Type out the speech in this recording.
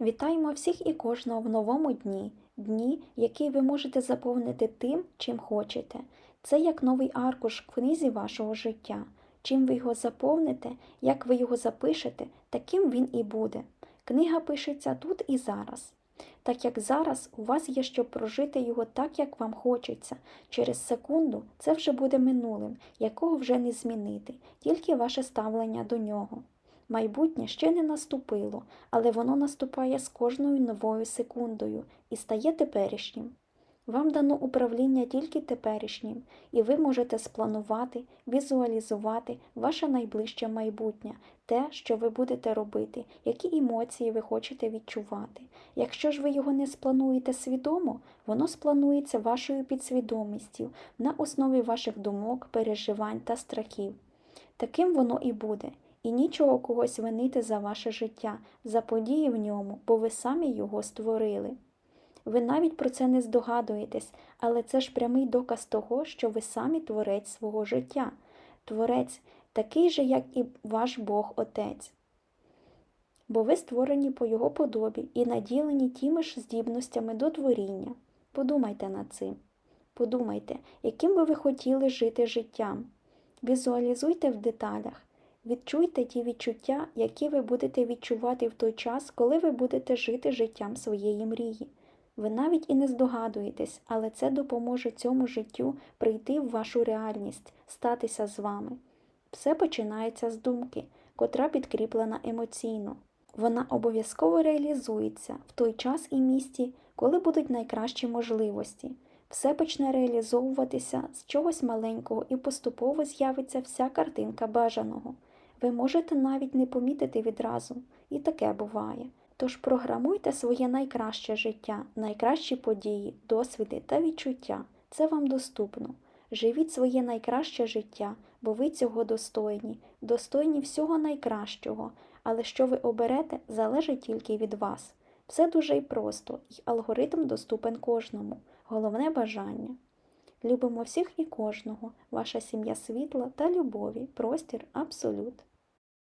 Вітаємо всіх і кожного в новому дні, дні, який ви можете заповнити тим, чим хочете. Це як новий аркуш в книзі вашого життя. Чим ви його заповните, як ви його запишете, таким він і буде. Книга пишеться тут і зараз. Так як зараз у вас є щоб прожити його так, як вам хочеться. Через секунду це вже буде минулим, якого вже не змінити, тільки ваше ставлення до нього. Майбутнє ще не наступило, але воно наступає з кожною новою секундою і стає теперішнім. Вам дано управління тільки теперішнім, і ви можете спланувати, візуалізувати ваше найближче майбутнє, те, що ви будете робити, які емоції ви хочете відчувати. Якщо ж ви його не сплануєте свідомо, воно спланується вашою підсвідомістю на основі ваших думок, переживань та страхів. Таким воно і буде, і нічого когось винити за ваше життя, за події в ньому, бо ви самі його створили. Ви навіть про це не здогадуєтесь, але це ж прямий доказ того, що ви самі творець свого життя. Творець такий же, як і ваш Бог Отець. Бо ви створені по Його подобі і наділені тими ж здібностями до творіння. Подумайте над цим. Подумайте, яким би ви хотіли жити життям. Візуалізуйте в деталях. Відчуйте ті відчуття, які ви будете відчувати в той час, коли ви будете жити життям своєї мрії. Ви навіть і не здогадуєтесь, але це допоможе цьому життю прийти в вашу реальність, статися з вами. Все починається з думки, котра підкріплена емоційно. Вона обов'язково реалізується в той час і місці, коли будуть найкращі можливості. Все почне реалізовуватися з чогось маленького і поступово з'явиться вся картинка бажаного. Ви можете навіть не помітити відразу, і таке буває. Тож програмуйте своє найкраще життя, найкращі події, досвіди та відчуття. Це вам доступно. Живіть своє найкраще життя, бо ви цього достойні, достойні всього найкращого, але що ви оберете, залежить тільки від вас. Все дуже й просто, і алгоритм доступен кожному. Головне бажання. Любимо всіх і кожного, ваша сім'я світла та любові, простір абсолют.